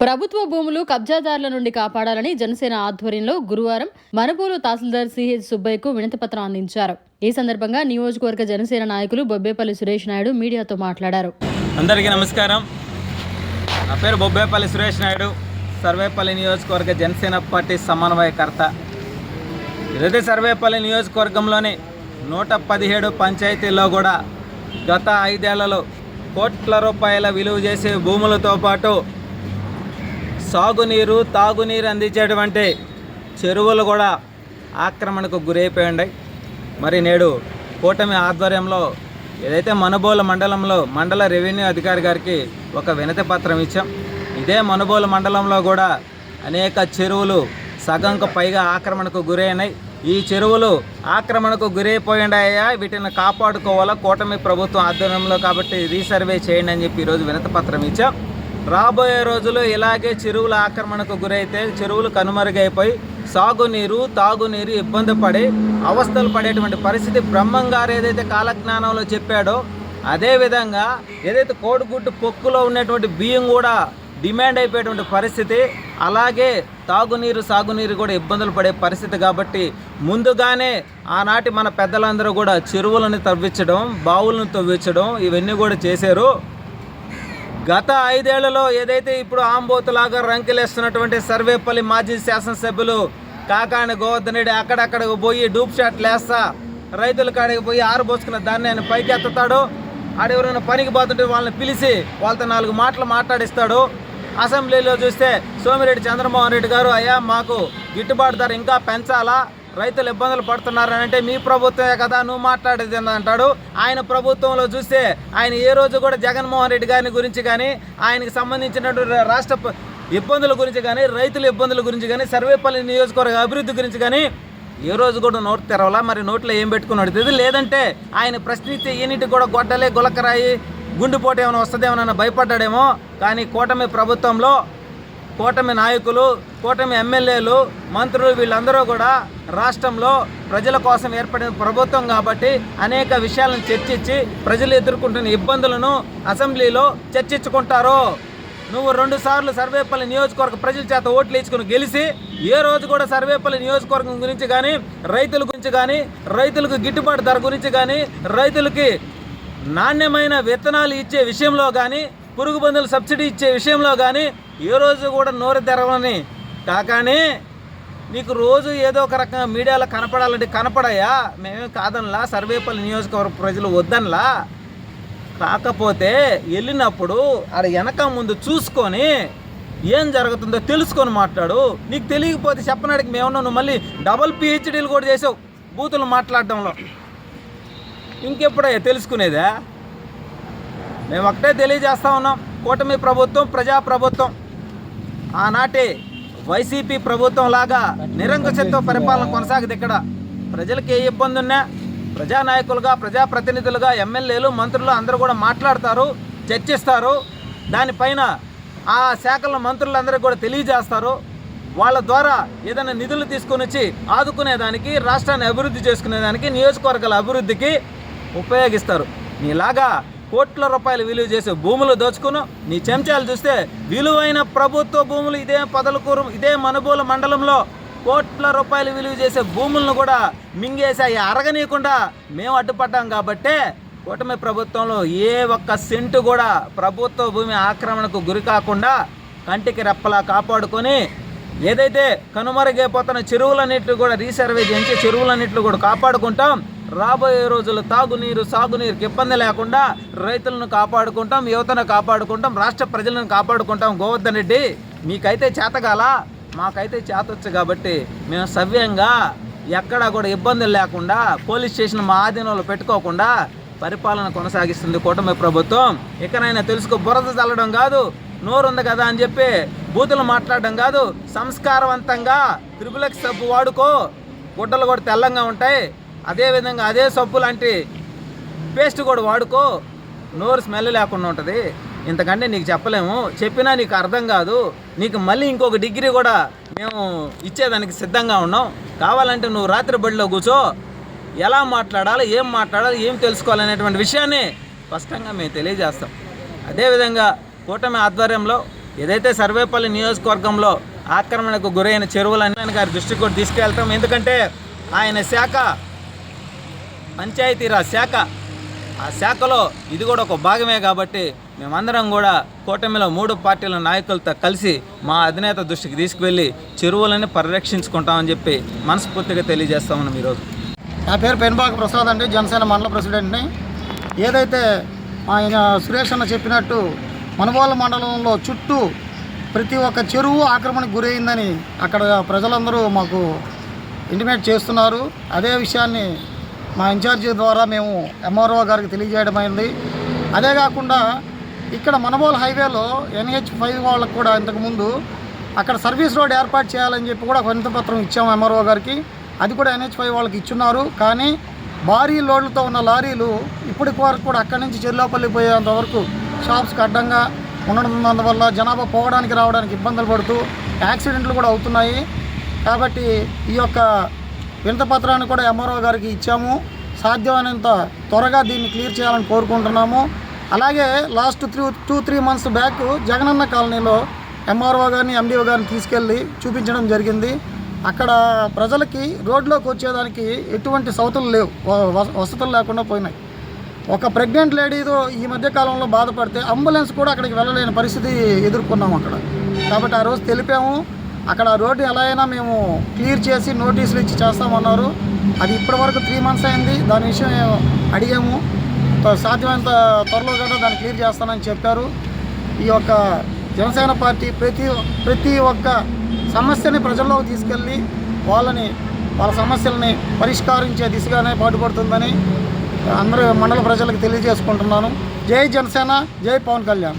ప్రభుత్వ భూములు కబ్జాదారుల నుండి కాపాడాలని జనసేన ఆధ్వర్యంలో గురువారం మనుపూరు తహసీల్దార్ సిహెచ్ సుబ్బయ్యకు వినతిపత్రం అందించారు. ఈ సందర్భంగా నియోజకవర్గ జనసేన నాయకులు బొబ్బేపల్లి సురేష్ నాయుడు మీడియాతో మాట్లాడారు. అందరికీ నమస్కారం. నా పేరు బొబ్బేపల్లి సురేష్ నాయుడు. సర్వేపల్లి నియోజకవర్గ జనసేన పార్టీ సమన్వయకర్త. ఇదే సర్వేపల్లి నియోజకవర్గంలోని నూట పదిహేడు పంచాయతీల్లో కూడా గత ఐదేళ్ళలో కోట్ల రూపాయల విలువ చేసే భూములతో పాటు సాగునీరు తాగునీరు అందించేటువంటి చెరువులు కూడా ఆక్రమణకు గురైపోయి ఉన్నాయి మరి నేడు కూటమి ఆధ్వర్యంలో ఏదైతే మనుబోలు మండలంలో మండల రెవెన్యూ అధికారి గారికి ఒక వినతి పత్రం ఇచ్చాం. ఇదే మనుబోలు మండలంలో కూడా అనేక చెరువులు సగంకు పైగా ఆక్రమణకు గురైనాయి. ఈ చెరువులు ఆక్రమణకు గురైపోయిండాయా వీటిని కాపాడుకోవాలా? కూటమి ప్రభుత్వం ఆధ్వర్యంలో కాబట్టి రీసర్వే చేయండి అని చెప్పి ఈరోజు వినతి పత్రం ఇచ్చాం. రాబోయే రోజుల్లో ఇలాగే చెరువుల ఆక్రమణకు గురైతే చెరువులు కనుమరుగైపోయి సాగునీరు తాగునీరు ఇబ్బంది పడి అవస్థలు పడేటువంటి పరిస్థితి బ్రహ్మం గారు ఏదైతే కాలజ్ఞానంలో చెప్పాడో అదేవిధంగా ఏదైతే కోడిగుడ్డు పొక్కులో ఉన్నటువంటి బియ్యం కూడా డిమాండ్ అయిపోయేటువంటి పరిస్థితి అలాగే తాగునీరు సాగునీరు కూడా ఇబ్బందులు పడే పరిస్థితి కాబట్టి ముందుగానే ఆనాటి మన పెద్దలందరూ కూడా చెరువులను తవ్వించడం బావులను తవ్వించడం ఇవన్నీ కూడా చేశారు. గత ఐదేళ్ళలో ఏదైతే ఇప్పుడు ఆంబోతులాగా రంకెలేస్తున్నటువంటి సర్వేపల్లి మాజీ శాసనసభ్యులు కాకాని గోవర్ధన్ రెడ్డి అక్కడక్కడికి పోయి డూప్ షాట్లు వేస్తా రైతుల కాడికి పోయి ఆరబోసుకున్న దాన్ని ఆయన పైకి ఎత్తుతాడు ఆడెవరైనా పనికి పోతుంటే వాళ్ళని పిలిచి వాళ్ళతో నాలుగు మాటలు మాట్లాడిస్తాడు. అసెంబ్లీలో చూస్తే సోమిరెడ్డి చంద్రమోహన్ రెడ్డి గారు అయ్యా మాకు గిట్టుబాటు ధర ఇంకా పెంచాలా? రైతులు ఇబ్బందులు పడుతున్నారని అంటే మీ ప్రభుత్వమే కదా నువ్వు మాట్లాడేది అంటాడు ఆయన ప్రభుత్వంలో చూస్తే ఆయన ఏ రోజు కూడా జగన్మోహన్ రెడ్డి గారిని గురించి కానీ ఆయనకి సంబంధించినటువంటి రాష్ట్ర ఇబ్బందుల గురించి కానీ రైతుల ఇబ్బందుల గురించి కానీ సర్వేపల్లి నియోజకవర్గ అభివృద్ధి గురించి కానీ ఏ రోజు కూడా నోటు తెరవాలా? మరి నోట్లో ఏం పెట్టుకుని అడుగుతుంది? లేదంటే ఆయన ప్రశ్నిస్తే ఈనిటికి కూడా గొడ్డలే గులకరాయి గుండెపోటు ఏమైనా వస్తుందేమోనన్న భయపడ్డాడేమో. కానీ కూటమి ప్రభుత్వంలో కూటమి నాయకులు కూటమి ఎమ్మెల్యేలు మంత్రులు వీళ్ళందరూ కూడా రాష్ట్రంలో ప్రజల కోసం ఏర్పడిన ప్రభుత్వం కాబట్టి అనేక విషయాలను చర్చించి ప్రజలు ఎదుర్కొంటున్న ఇబ్బందులను అసెంబ్లీలో చర్చించుకుంటారు. నువ్వు రెండు సార్లు సర్వేపల్లి నియోజకవర్గ ప్రజల చేత ఓట్లు ఇచ్చుకుని గెలిచి ఏ రోజు కూడా సర్వేపల్లి నియోజకవర్గం గురించి కానీ రైతుల గురించి కానీ రైతులకు గిట్టుబాటు ధర గురించి కానీ రైతులకి నాణ్యమైన విత్తనాలు ఇచ్చే విషయంలో కానీ పురుగు మందులు సబ్సిడీ ఇచ్చే విషయంలో కానీ ఏ రోజు కూడా నోరు తెరవని కాకానే నీకు రోజు ఏదో ఒక రకంగా మీడియాలో కనపడాలంటే కనపడయా మేమేం కాదనలా సర్వేపల్లి నియోజకవర్గ ప్రజలు వద్దనలా. కాకపోతే వెళ్ళినప్పుడు ఆడ వెనక ముందు చూసుకొని ఏం జరుగుతుందో తెలుసుకొని మాట్లాడు. నీకు తెలియకపోతే చెప్పనాడికి మేమన్నా నువ్వు మళ్ళీ డబల్ పిహెచ్డీలు కూడా చేసావు బూతులు మాట్లాడడంలో ఇంకెప్పుడయ్యా తెలుసుకునేదా? మేము ఒకటే తెలియజేస్తా ఉన్నాం కూటమి ప్రభుత్వం ప్రజా ప్రభుత్వం ఆనాటి వైసీపీ ప్రభుత్వం లాగా నిరంకుశత్వ పరిపాలన కొనసాగదు ఇక్కడ ప్రజలకు ఏ ఇబ్బంది ఉన్నా ప్రజానాయకులుగా ప్రజాప్రతినిధులుగా ఎమ్మెల్యేలు మంత్రులు అందరూ కూడా మాట్లాడతారు చర్చిస్తారు. దానిపైన ఆ శాఖల మంత్రులందరికీ కూడా తెలియజేస్తారు. వాళ్ళ ద్వారా ఏదైనా నిధులు తీసుకొని వచ్చి ఆదుకునేదానికి రాష్ట్రాన్ని అభివృద్ధి చేసుకునేదానికి నియోజకవర్గాల అభివృద్ధికి ఉపయోగిస్తారు. నీలాగా కోట్ల రూపాయలు విలువ చేసే భూములు దోచుకును నీ చెంచాలు చూస్తే విలువైన ప్రభుత్వ భూములు ఇదే పదలకూరు ఇదే మనుబోలు మండలంలో కోట్ల రూపాయలు విలువ చేసే భూములను కూడా మింగేసి అరగనీయకుండా మేము అడ్డుపడ్డాం కాబట్టే కూటమి ప్రభుత్వంలో ఏ ఒక్క సెంటు కూడా ప్రభుత్వ భూమి ఆక్రమణకు గురి కాకుండా కంటికి రెప్పలా కాపాడుకొని ఏదైతే కనుమరుగైపోతున్న చెరువులన్నిట్లు కూడా రీసర్వే చేయించి చెరువులన్నింటిని కూడా కాపాడుకుంటాం. రాబోయే రోజులు తాగునీరు సాగునీరుకి ఇబ్బంది లేకుండా రైతులను కాపాడుకుంటాం యువతను కాపాడుకుంటాం రాష్ట్ర ప్రజలను కాపాడుకుంటాం. గోవర్ధన్ రెడ్డి మీకైతే చేతగాల మాకైతే చేతొచ్చు కాబట్టి మేము సవ్యంగా ఎక్కడా కూడా ఇబ్బందులు లేకుండా పోలీస్ స్టేషన్ మా ఆధీనంలో పెట్టుకోకుండా పరిపాలన కొనసాగిస్తుంది కూటమి ప్రభుత్వం. ఇకనైనా తెలుసుకో బురద చల్లడం కాదు నోరుంది కదా అని చెప్పి బూతులు మాట్లాడడం కాదు సంస్కారవంతంగా త్రిపులకి సబ్బు వాడుకో. గుడ్డలు కూడా తెల్లంగా ఉంటాయి. అదేవిధంగా అదే సబ్బు లాంటి పేస్ట్ కూడా వాడుకో. నోరు స్మెల్ లేకుండా ఉంటుంది. ఇంతకంటే నీకు చెప్పలేము. చెప్పినా నీకు అర్థం కాదు. నీకు మళ్ళీ ఇంకొక డిగ్రీ కూడా మేము ఇచ్చేదానికి సిద్ధంగా ఉన్నాం. కావాలంటే నువ్వు రాత్రి బడిలో కూర్చో. ఎలా మాట్లాడాలి ఏం మాట్లాడాలి ఏం తెలుసుకోవాలనేటువంటి విషయాన్ని స్పష్టంగా మేము తెలియజేస్తాం. అదేవిధంగా కూటమి ఆధ్వర్యంలో ఏదైతే సర్వేపల్లి నియోజకవర్గంలో ఆక్రమణకు గురైన చెరువులన్నీ గారి దృష్టికి కూడా తీసుకెళ్తాం. ఎందుకంటే ఆయన శాఖ పంచాయతీరాజ్ శాఖ. ఆ శాఖలో ఇది కూడా ఒక భాగమే కాబట్టి మేమందరం కూడా కూటమిలో మూడు పార్టీల నాయకులతో కలిసి మా అధినేత దృష్టికి తీసుకువెళ్ళి చెరువులని పరిరక్షించుకుంటామని చెప్పి మనస్ఫూర్తిగా తెలియజేస్తామని ఈరోజు నా పేరు పెన్బాక ప్రసాద్ అండి జనసేన మండల ప్రెసిడెంట్ని. ఏదైతే ఆయన సురేష్ అన్న చెప్పినట్టు మనబోల మండలంలో చుట్టూ ప్రతి ఒక్క చెరువు ఆక్రమణకు గురైందని అక్కడ ప్రజలందరూ మాకు ఇంటిమేట్ చేస్తున్నారు. అదే విషయాన్ని మా ఇన్ఛార్జి ద్వారా మేము ఎంఆర్ఓ గారికి తెలియజేయడం అయింది. అదే కాకుండా ఇక్కడ మనబోల్ హైవేలో ఎన్హెచ్ ఫైవ్ వాళ్ళకు కూడా ఇంతకుముందు అక్కడ సర్వీస్ రోడ్ ఏర్పాటు చేయాలని చెప్పి కూడా ఒక పత్రం ఇచ్చాము ఎంఆర్ఓ గారికి. అది కూడా ఎన్హెచ్ ఫైవ్ వాళ్ళకి ఇచ్చున్నారు. కానీ భారీ లోడ్లతో ఉన్న లారీలు ఇప్పటికి వరకు కూడా అక్కడి నుంచి చెర్లోపల్లి పోయేంత వరకు షాప్స్కి అడ్డంగా ఉండడం వల్ల జనాభా పోవడానికి రావడానికి ఇబ్బందులు పడుతూ యాక్సిడెంట్లు కూడా అవుతున్నాయి. కాబట్టి ఈ యొక్క వినతపత్రాన్ని కూడా ఎంఆర్ఓ గారికి ఇచ్చాము. సాధ్యమైనంత త్వరగా దీన్ని క్లియర్ చేయాలని కోరుకుంటున్నాము. అలాగే last three two three months back Jagananna కాలనీలో ఎంఆర్ఓ గారిని ఎండిఓ గారిని తీసుకెళ్ళి చూపించడం జరిగింది. అక్కడ ప్రజలకి రోడ్లోకి వచ్చేదానికి ఎటువంటి సౌతులు లేవు. వసతులు లేకుండా పోయినాయి. ఒక ప్రెగ్నెంట్ లేడీతో ఈ మధ్య కాలంలో బాధపడితే అంబులెన్స్ కూడా అక్కడికి వెళ్ళలేని పరిస్థితి ఎదుర్కొన్నాము అక్కడ. కాబట్టి ఆ రోజు తెలిపాము. అక్కడ రోడ్డు ఎలా అయినా మేము క్లియర్ చేసి నోటీసులు ఇచ్చి చేస్తామన్నారు. అది ఇప్పటివరకు త్రీ మంత్స్ అయింది. దాని విషయం అడిగాము. సాధ్యమైనంత త్వరలో కూడా దాన్ని క్లియర్ చేస్తానని చెప్పారు. ఈ యొక్క జనసేన పార్టీ ప్రతి ప్రతి ఒక్క సమస్యని ప్రజల్లోకి తీసుకెళ్ళి వాళ్ళని వాళ్ళ సమస్యల్ని పరిష్కరించే దిశగానే పాటుపడుతుందని అందరూ మండల ప్రజలకు తెలియజేసుకుంటున్నాను. జై జనసేన జై పవన్ కళ్యాణ్.